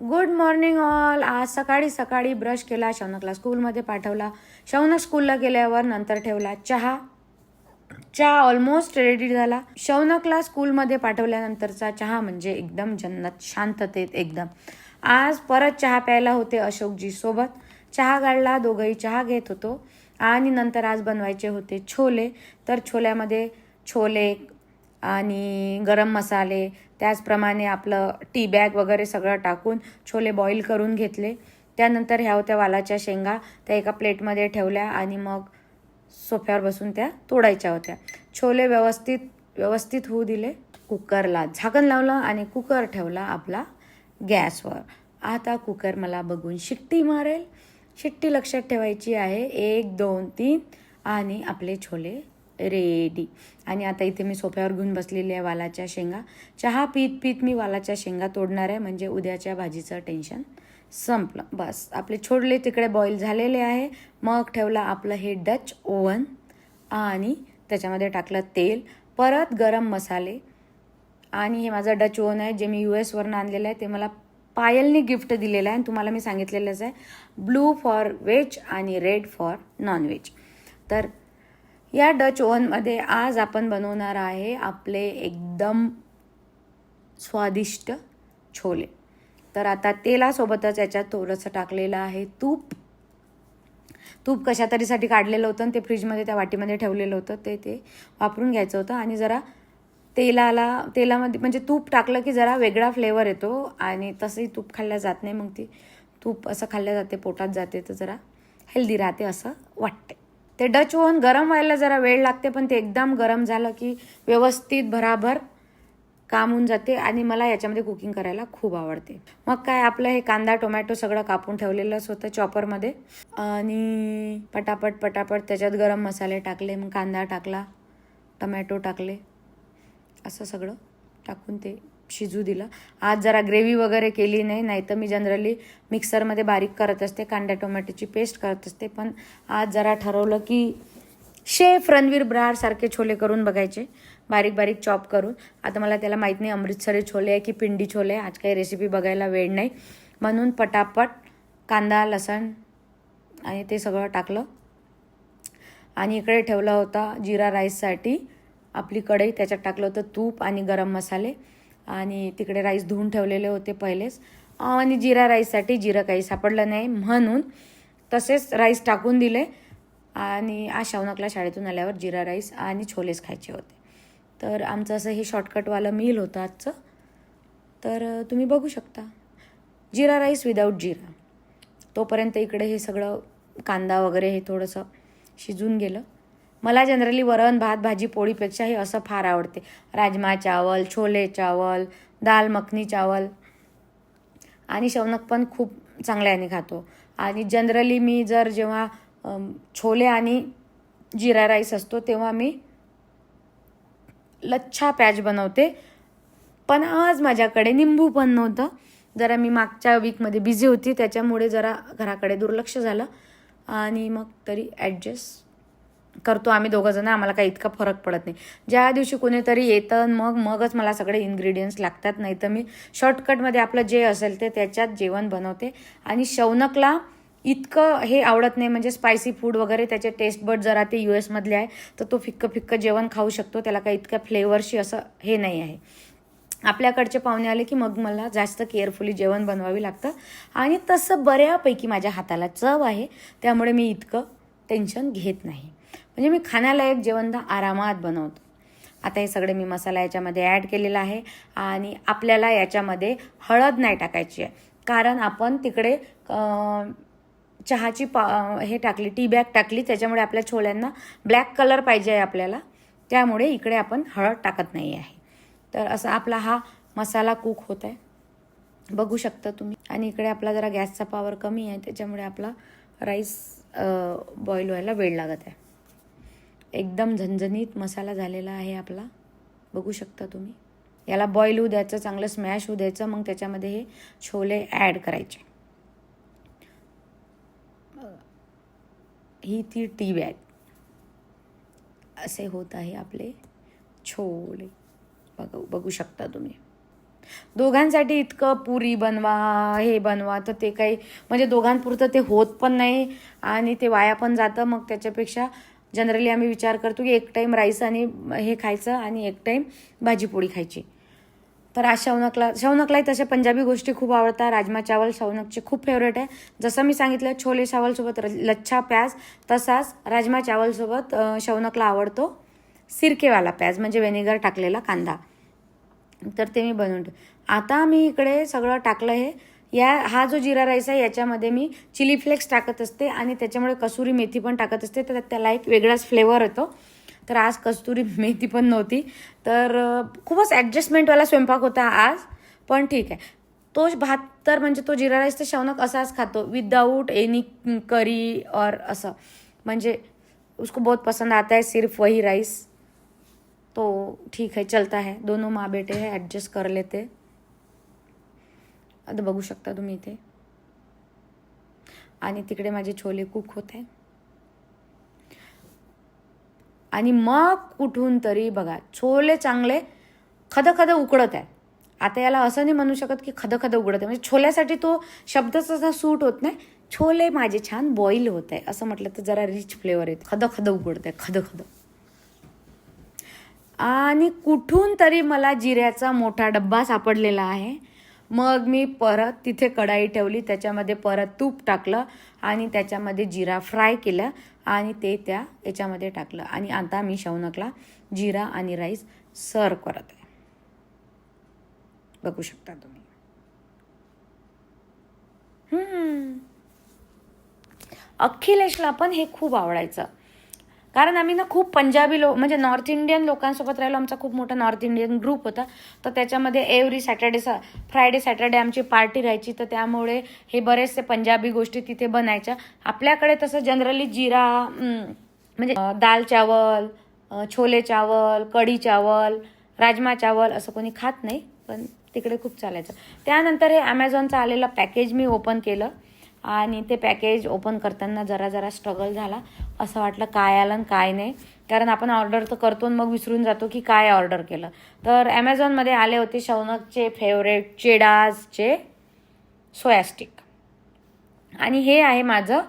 Good morning all आज सकाळी सकाळी ब्रश केला शौनकला स्कूलमध्ये पाठवला. शौनक स्कूलला गेल्यावर नंतर ठेवला चहा. चहा ऑलमोस्ट रेडी झाला. शौनकला स्कूलमध्ये पाठवल्यानंतरचा चहा म्हणजे एकदम जन्नत शांततेत एकदम. आज परत चहा प्यायला होते अशोकजी सोबत. चहा गाळला दोघंही चहा घेत होतो. आणि नंतर आज बनवायचे होते छोले. तर छोल्यामध्ये छोले आणि गरम मसाले त्याचप्रमाणे आपलं टी बॅग वगैरे सगळं टाकून छोले बॉईल करून घेतले. त्यानंतर ह्या होत्या वालाच्या शेंगा त्या एका प्लेटमध्ये ठेवल्या आणि मग सोफ्यावर बसून त्या तोडायच्या होत्या. छोले व्यवस्थित व्यवस्थित होऊ दिले. कुकरला झाकण लावलं आणि कुकर ठेवला आपला गॅसवर. आता कुकर मला बघून शिट्टी मारेल. शिट्टी लक्षात ठेवायची आहे. एक दोन तीन आणि आपले छोले रेडी. आणि आता इथे मी सोफ्यावर घेऊन बसलेली आहे वालाच्या शेंगा. चहा पीत पीत मी वालाच्या शेंगा तोडणार आहे. म्हणजे उद्याच्या भाजीचं टेन्शन संपलं. बस. आपले छोडले तिकडे बॉईल झालेले आहे. मग ठेवला आपलं हे डच ओव्हन आणि त्याच्यामध्ये टाकलं तेल. परत गरम मसाले. आणि हे माझं डच ओव्हन आहे. जे मी यू एसवरनं आणलेलं आहे ते मला पायलने गिफ्ट दिलेलं आहे. आणि तुम्हाला मी सांगितलेलंच आहे. ब्लू फॉर व्हेज आणि रेड फॉर नॉनव्हेज तर या डच ओव्हनमध्ये आज आपण बनवणार आहे आपले एकदम स्वादिष्ट छोले. तर आता तेलासोबतच याच्यात थोडंसं टाकलेलं आहे तूप. तूप कशा तरीसाठी काढलेलं होतं आणि ते फ्रीजमध्ये त्या वाटीमध्ये ठेवलेलं होतं ते ते वापरून घ्यायचं होतं. आणि जरा तेलाला तेलामध्ये म्हणजे तूप टाकलं की जरा वेगळा फ्लेवर येतो आणि तसंही तूप खाल्ल्या जात नाही. मग ती तूप असं खाल्ल्या जाते पोटात जाते तर जरा हेल्दी राहते असं वाटते ते डच ओव्हन गरम व्हायला जरा वेळ लागते पण ते एकदम गरम झालं की व्यवस्थित भराभर काम होऊन जाते आणि मला याच्यामध्ये कुकिंग करायला खूप आवडते. मग काय आपलं हे कांदा टोमॅटो सगळं कापून ठेवलेलंच होतं चॉपरमध्ये आणि पटापट पटापट त्याच्यात गरम मसाले टाकले मग कांदा टाकला टमॅटो टाकले असं सगळं टाकून ते शिजू दिलं. आज जरा ग्रेव्ही वगैरे केली नाही नाही तर मी जनरली मिक्सरमध्ये बारीक करत असते कांद्या टोमॅटोची पेस्ट करत असते. पण आज जरा ठरवलं की शेफ रणवीर ब्रार सारखे छोले करून बघायचे. बारीक बारीक चॉप करून. आता मला त्याला माहीत नाही अमृतसरी छोले आहे की पिंडी छोले आहे. आज काही रेसिपी बघायला वेळ नाही. म्हणून पटापट कांदा लसण आणि ते सगळं टाकलं. आणि इकडे ठेवला होता जिरा राईससाठी. आपली कढई त्याच्यात टाकलं होतं तूप आणि गरम मसाले. आणि तिकडे राईस धुवून ठेवलेले होते पहिलेच. आणि जिरा राईससाठी जिरं काही सापडलं नाही म्हणून तसेच राईस टाकून दिले. आणि आज शावनकला शाळेतून आल्यावर जिरा राईस आणि छोलेच खायचे होते. तर आमचं असं हे शॉर्टकटवालं मील होतं आजचं. तर तुम्ही बघू शकता. Jeera rice without jeera. तोपर्यंत इकडे हे सगळं कांदा वगैरे हे थोडंसं शिजून गेलं. मला जनरली वरण भात भाजी पोळीपेक्षा हे असं फार आवडते. राजमा चावल छोले चावल दाल मखनी चावल आणि शौनक पण खूप चांगल्याने खातो. आणि जनरली मी जर जेव्हा छोले आणि जिरा राईस असतो तेव्हा मी लच्छा पॅच बनवते. पण आज माझ्याकडे निंबू पण नव्हतं. जरा मी मागच्या वीकमध्ये बिझी होती त्याच्यामुळे जरा घराकडे दुर्लक्ष झालं. आणि मग तरी ॲडजस्ट करतो आम्ही दोघंजणं आम्हाला काही इतका फरक पडत नाही. ज्या दिवशी कोणीतरी येतं मग मगच मला सगळे इन्ग्रेडियंट्स लागतात नाही तर मी शॉर्टकटमध्ये आपलं जे असेल ते त्याच्यात जेवण बनवते. आणि शौनकला इतकं हे आवडत नाही म्हणजे स्पायसी फूड वगैरे त्याचे टेस्ट बट जरा ते यू एसमधले आहे तर तो फिक्कं फिक्कं जेवण खाऊ शकतो त्याला काही इतक्या फ्लेवरशी असं हे नाही आहे. आपल्याकडचे पाहुणे आले की मग मला जास्त केअरफुली जेवण बनवावी लागतं. आणि तसं बऱ्यापैकी माझ्या हाताला चव आहे त्यामुळे मी इतकं टेन्शन घेत नाही. म्हणजे मी खाण्यालायक जेवण तर आरामात बनवतो. आता हे सगळे मी मसाला याच्यामध्ये ॲड केलेला आहे आणि आपल्याला याच्यामध्ये हळद नाही टाकायची आहे. कारण आपण तिकडे चहाची पा हे टाकली टी बॅग टाकली त्याच्यामुळे आपल्या छोल्यांना ब्लॅक कलर पाहिजे आहे आपल्याला. त्यामुळे इकडे आपण हळद टाकत नाही आहे. तर असा आपला हा मसाला कुक होत आहे बघू शकता तुम्ही. आणि इकडे आपला जरा गॅसचा पॉवर कमी आहे त्याच्यामुळे आपला राईस बॉईल व्हायला वेळ लागत आहे. एकदम झणझणीत मसाला झालेला आहे आपला. बघू शकता तुम्ही. याला बॉईल होऊ द्यायचं चांगलं स्मॅश होऊ द्यायचं मग त्याच्यामध्ये हे छोले ॲड करायचे. ही ती टी बॅग असे होत आहे आपले छोले. बघू बघू शकता तुम्ही. दोघांसाठी इतकं पुरी बनवा हे बनवा तर ते काही म्हणजे दोघांपुरतं ते होत पण नाही आणि ते वाया पण जातं. मग त्याच्यापेक्षा जनरली आम्ही विचार करतो की एक टाईम राईस आणि हे खायचं आणि एक टाईम भाजीपोळी खायची. तर आज शौनकला शौनकलाही तशा पंजाबी गोष्टी खूप आवडतात. राजमा चावल शौनकचे खूप फेवरेट आहे. जसं मी सांगितलं छोले चावलसोबत र- लच्छा प्याज तसाच राजमा चावलसोबत शौनकला आवडतो. सिरकेवाला प्याज म्हणजे व्हेनेगर टाकलेला कांदा. तर ते मी बनवून आता मी इकडे सगळं टाकलं हे या हा जो जिरा राईस आहे याच्यामध्ये मी चिली फ्लेक्स टाकत असते आणि त्याच्यामुळे कसुरी मेथी पण टाकत असते. तर त्याला एक वेगळाच फ्लेवर येतो. तर आज कस्तुरी मेथी पण नव्हती. तर खूपच ॲडजस्टमेंटवाला स्वयंपाक होता आज पण ठीक आहे. तो भात तर म्हणजे तो जिरा राईस तर शौनक असाच खातो. विदाऊट एनी करी और असं. म्हणजे उसको बहुत पसंद आता है सिर्फ वही राईस. तो ठीक है चलता है. दोनों माँ बेटे हैं ॲडजस्ट कर लेते. आता बघू शकता तुम्ही इथे. आणि तिकडे माझे छोले कुक होते आणि मग कुठून तरी बघा छोले चांगले खदखद उकडत आहे आता याला असं नाही म्हणू शकत की खदखद उघडत आहे. म्हणजे छोल्यासाठी तो शब्दच असा सूट होत नाही. छोले माझे छान बॉईल होत आहे. असं म्हटलं तर जरा रिच फ्लेवर येते. खदखद उघडत आहे खदखद. आणि कुठून तरी मला जिऱ्याचा मोठा डब्बा सापडलेला आहे. मग मी परत तिथे कढाई ठेवली त्याच्यामध्ये परत तूप टाकलं आणि त्याच्यामध्ये जिरा फ्राय केलं आणि ते त्या याच्यामध्ये टाकलं. आणि आता मी शौनकला जिरा आणि राईस सर्व करत आहे. बघू शकता तुम्ही. अखिलेशला पण हे खूप आवडायचं. कारण आम्ही ना खूप पंजाबी लोक म्हणजे नॉर्थ इंडियन लोकांसोबत राहिलो. आमचा खूप मोठा नॉर्थ इंडियन ग्रुप होता. तर त्याच्यामध्ये एव्हरी सॅटर्डे फ्रायडे सॅटर्डे आमची पार्टी राहायची. तर त्यामुळे हे बरेचसे पंजाबी गोष्टी तिथे बनायच्या. आपल्याकडे तसं जनरली जिरा म्हणजे दाल चावल छोले चावल कढी चावल राजमा चावल असं कोणी खात नाही. पण तिकडे खूप चालायचं. त्यानंतर हे ॲमेझॉनचं आलेलं पॅकेज मी ओपन केलं. आणि ते पॅकेज ओपन करताना जरा जरा स्ट्रगल झाला. असं वाटलं काय आलं आणि काय नाही. कारण आपण ऑर्डर तर करतो आणि मग विसरून जातो की काय ऑर्डर केलं. तर ॲमेझॉनमध्ये आले होते शौनकचे फेवरेट चेडाजचे सोया स्टिक आणि हे आहे माझं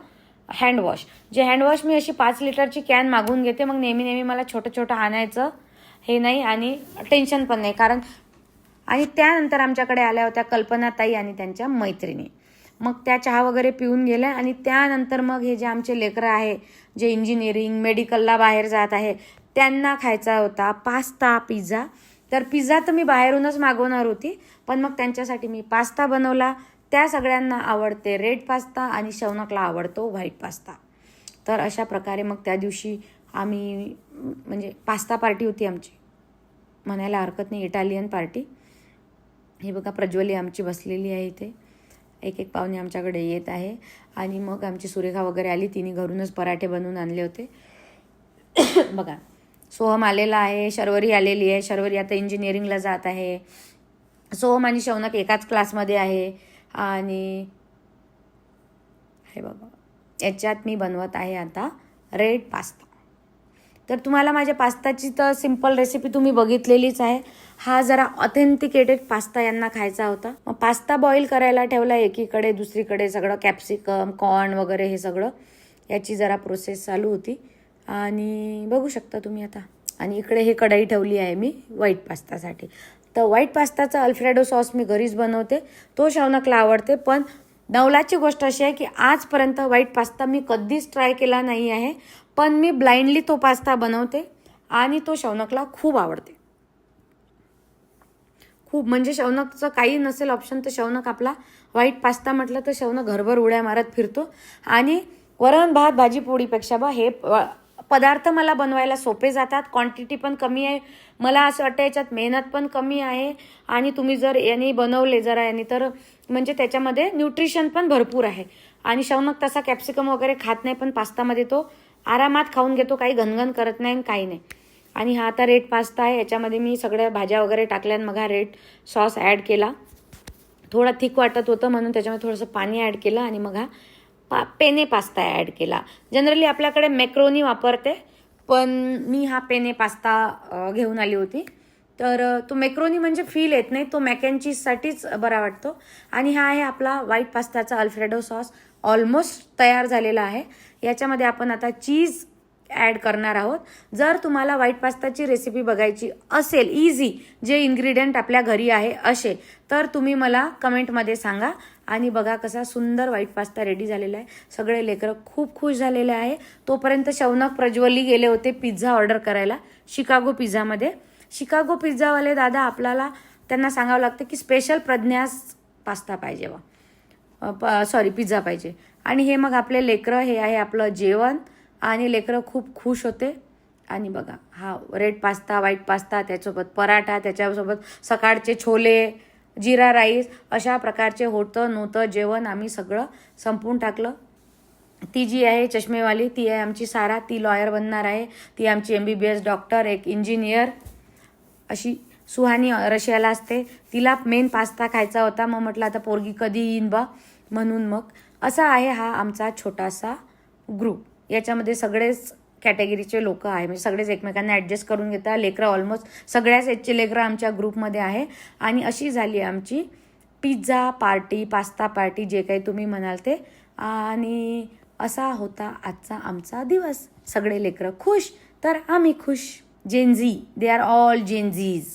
हँडवॉश जे हँडवॉश मी अशी पाच लिटरची कॅन मागून घेते. मग नेहमी नेहमी मला छोटं छोटं आणायचं हे नाही आणि टेन्शन पण नाही. कारण आणि त्यानंतर आमच्याकडे आल्या होत्या कल्पनाताई आणि त्यांच्या मैत्रिणी. मग त्या चहा वगैरे पिऊन गेल्या आणि त्यानंतर मग हे जे आमचे लेकरं आहे जे इंजिनिअरिंग मेडिकलला बाहेर जात आहे त्यांना खायचा होता पास्ता पिझ्झा. तर पिझ्झा तर मी बाहेरूनच मागवणार होती पण मग त्यांच्यासाठी मी पास्ता बनवला. त्या सगळ्यांना आवडते रेड पास्ता आणि शौनकला आवडतो व्हाईट पास्ता. तर अशा प्रकारे मग त्या दिवशी आम्ही म्हणजे पास्ता पार्टी होती आमची. म्हणायला हरकत नाही इटालियन पार्टी. हे बघा प्रज्वली आमची बसलेली आहे इथे. एक एक पाहुणे आमच्याकडे येत आहे. आणि मग आमची सुरेखा वगैरे आली. तिने घरूनच पराठे बनवून आणले होते. बघा सोहम आलेला आहे शर्वरी आलेली आहे. शर्वरी आता इंजिनिअरिंगला जात आहे. सोहम आणि शौनक एकाच क्लासमध्ये आहे. आणि हे बघा याच्यात मी बनवत आहे आता रेड पास्ता तर तुम्हाला माझ्या पास्ताची तर सिंपल रेसिपी तुम्ही बघितलेलीच आहे. हा जरा ऑथेंटिकेटेड पास्ता यांना खायचा होता. मग पास्ता बॉईल करायला ठेवला एकीकडे दुसरीकडे सगळं कॅप्सिकम कॉर्न वगैरे हे सगळं. याची जरा प्रोसेस चालू होती. आणि बघू शकता तुम्ही आता. आणि इकडे हे कढई ठेवली आहे मी व्हाईट पास्तासाठी. तर व्हाईट पास्ताचा अल्फ्रेडो सॉस मी घरीच बनवते. तो शौनकला आवडते. पण नवलाची गोष्ट अशी आहे की आजपर्यंत व्हाईट पास्ता मी कधीच ट्राय केला नाही आहे. पण मी ब्लाइंडली तो पास्ता बनवते आणि तो शौनकला खूप आवडते. खूप म्हणजे शौनकचं काही नसेल ऑप्शन तर शौनक आपला व्हाईट पास्ता म्हटलं तर शौनक घरभर उड्या मारत फिरतो. आणि वरण भात भाजी पोळीपेक्षा बा हे प- पदार्थ मला बनवायला सोपे जातात. क्वांटिटी पण कमी आहे. मला असं वाटतं याच्यात मेहनत पण कमी आहे. आणि तुम्ही जर याने बनवले जरा याने तर म्हणजे त्याच्यामध्ये न्यूट्रिशन पण भरपूर आहे. आणि शौनक तसा कॅप्सिकम वगैरे खात नाही पण पास्तामध्ये तो आरामात खाऊन घेतो काही घनघन करत नाही आणि काही नाही. आणि हा आता रेड पास्ता आहे याच्यामध्ये मी सगळ्या भाज्या वगैरे टाकल्या आणि मग हा रेड सॉस ॲड केला. थोडा थिक वाटत होतं म्हणून त्याच्यामध्ये थोडंसं पाणी ॲड केलं आणि मग हा पा पेने पास्ता ॲड केला. जनरली आपल्याकडे मॅक्रोनी वापरते पण मी हा पेने पास्ता घेऊन आली होती. तर तो मेक्रोनी म्हणजे फील येत नाही तो मॅकॅनचीजसाठीच चीजसाठीच बरा वाटतो. आणि हा आहे आपला व्हाईट पास्ताचा अल्फ्रेडो सॉस ऑलमोस्ट तयार झालेला आहे. याच्यामध्ये आपण आता चीज ॲड करणार आहोत. जर तुम्हाला व्हाईट पास्ताची रेसिपी बघायची असेल इझी जे इन्ग्रेडियंट आपल्या घरी आहे असे तर तुम्ही मला कमेंटमध्ये सांगा. आणि बघा कसा सुंदर व्हाईट पास्ता रेडी झालेला आहे. सगळे लेकरं खूप खुश झालेले आहे. तोपर्यंत शौनक प्रज्वली गेले होते पिझ्झा ऑर्डर करायला शिकागो पिझ्झामध्ये शिकागो पिझ्झावाले दादा आपल्याला त्यांना सांगावं लागतं की स्पेशल प्रज्ञास पास्ता पाहिजे बा. सॉरी पिझ्झा पाहिजे. आणि हे मग आपले लेकरं हे आहे आपलं जेवण. आणि लेकरं खूप खुश होते. आणि बघा हा रेड पास्ता व्हाईट पास्ता त्याच्यासोबत पराठा त्याच्यासोबत सकाळचे छोले जिरा राईस अशा प्रकारचे होतं नव्हतं जेवण आम्ही सगळं संपून टाकलं. ती जी आहे चष्मेवाली ती आहे आमची सारा. ती लॉयर बनणार आहे. ती आमची M B B S doctor एक इंजिनियर अशी सुहानी रशियाला असते. तिला मेन पास्ता खायचा होता. मग म्हटलं आता पोरगी कधी येईन बा? म्हणून मग असा आहे हा आमचा छोटासा ग्रुप याच्यामध्ये सगळेच कॅटेगरीचे लोक आहे. म्हणजे सगळेच एकमेकांना ॲडजस्ट करून घेतात. लेकरं ऑलमोस्ट सगळ्याच एजचे लेकरं आमच्या ग्रुपमध्ये आहे. आणि अशी झाली आमची पिझ्झा पार्टी पास्ता पार्टी जे काही तुम्ही म्हणाल ते. आणि असा होता आजचा आमचा दिवस. सगळे लेकरं खुश तर आम्ही खुश. Gen Z. They are all Gen Zs.